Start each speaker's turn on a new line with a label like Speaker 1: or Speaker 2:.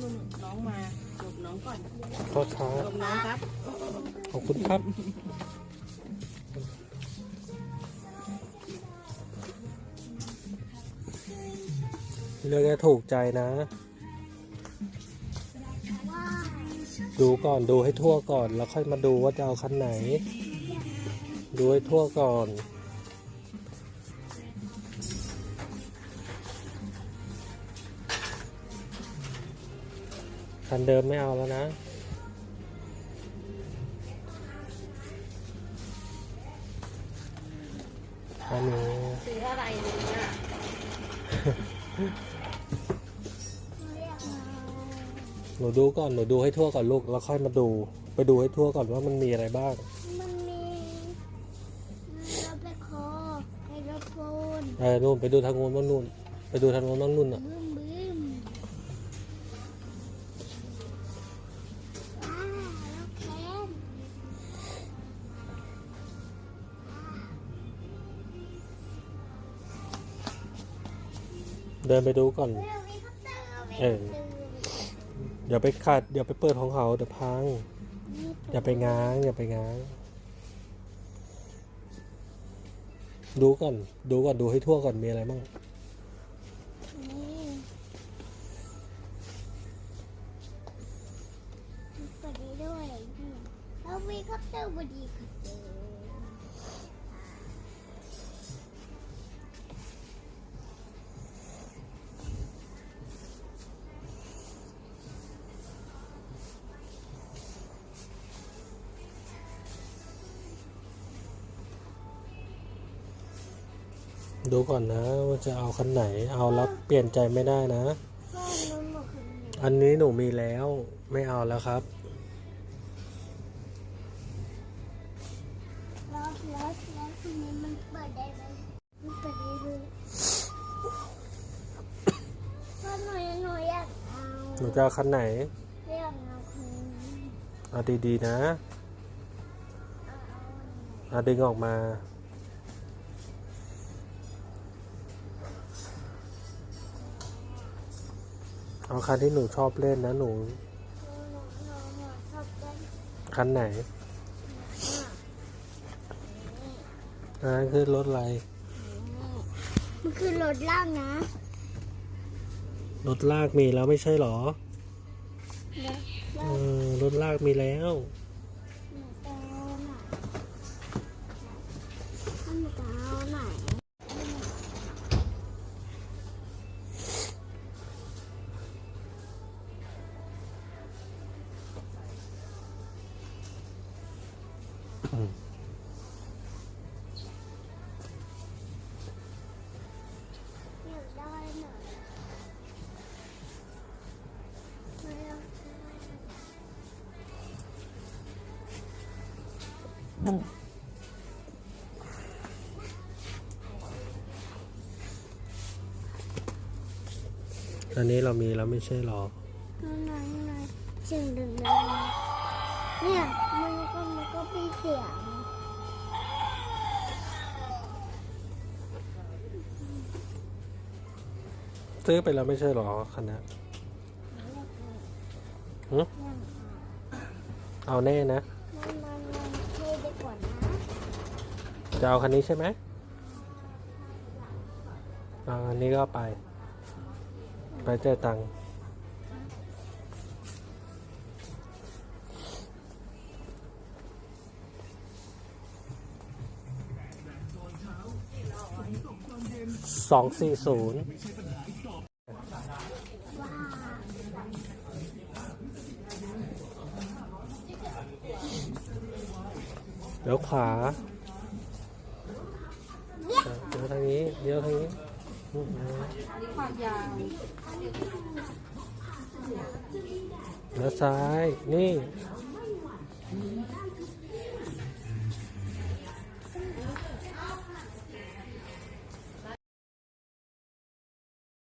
Speaker 1: นุ่มน้องมาหลบน้องก่อน
Speaker 2: โทษครับ
Speaker 1: หลบน้องครับ
Speaker 2: ขอบคุณครับเลือกให้ถูกใจนะ ดูก่อนดูให้ทั่วก่อน แล้วค่อยมาดูว่าจะเอาคันไหน ดูให้ทั่วก่อน คันเดิมไม่เอาแล้วนะอันนี้
Speaker 1: ซื้ออะไรเนี่ย
Speaker 2: หนูดูก่อน หนูดูให้ทั่วก่อนลูก แล้วค่อยมาดู ไปดูให้ทั่วก่อนว่ามันมีอะไรบ้าง
Speaker 3: มันมีรถไปคอไอ้รถโฟน
Speaker 2: เออนู่นไปดูทางโน้นบ้างนู่น ไปดูทางโน้นบ้างนู่นอะ ดินไปดูก่อน
Speaker 3: เออเตอร์
Speaker 2: เอออย่าไปขัดอย่าไปเปิดของเขาเดี๋ยวพัง อย่าไปง้าง อย่าไปง้าง ดูก่อน ดูก่อน ดูให้ทั่วก่อน มีอะไรบ้าง
Speaker 3: นี่เปิดนี้ด้วยแล้ววิคอปเตอร์บดีค่ะเจอ
Speaker 2: ดูก่อนนะว่าจะเอาคันไหน เอาแล้วเปลี่ยนใจไม่ได้นะ อันนี้หนูมีแล้วไม่เอาแล้วครับ
Speaker 3: ล้วแล้วแล้วทีนี้มันเปิดได้ไหมเปิดได้เลยหนูอยากเอา
Speaker 2: หนูจะเอาคันไหน
Speaker 3: อากเอา
Speaker 2: ดีๆนะ
Speaker 3: เอาเอา
Speaker 2: เอาดึงออกมา เอาคันที่หนูชอบเล่นนะหนู
Speaker 3: หนูหนูหนูหนูชอบเล่น
Speaker 2: คันไหนอันนั้นคือรถอะไร
Speaker 3: มันคือรถล่างนะ
Speaker 2: รถลากมีแล้วไม่ใช่หรอ
Speaker 3: แล้ว
Speaker 2: เอ
Speaker 3: แล้ว
Speaker 2: อรถลากมีแล้ว
Speaker 3: หนูจะเอันนี้เรา
Speaker 2: มีแล้วไม่ใช่หรอ
Speaker 3: ข้างในข้างในเสียงดัง เนี่ยมันก็มันก็มีเสียง
Speaker 2: ซื้อไปแล้วไม่ใช่หรอคันนี้หึเอาแน่นะ
Speaker 3: มันมันมันเท่ดีกว่านะ
Speaker 2: จะเอาคันนี้ใช่ไหมเอาอันนี้ก็ไป ไปเจอตังค์ สองสี่ศูนย์เดี๋ยวขวาเดี๋ยวทางนี้ เดี๋ยวทางนี้
Speaker 1: ความยาว
Speaker 2: แล้วซ้าย นี่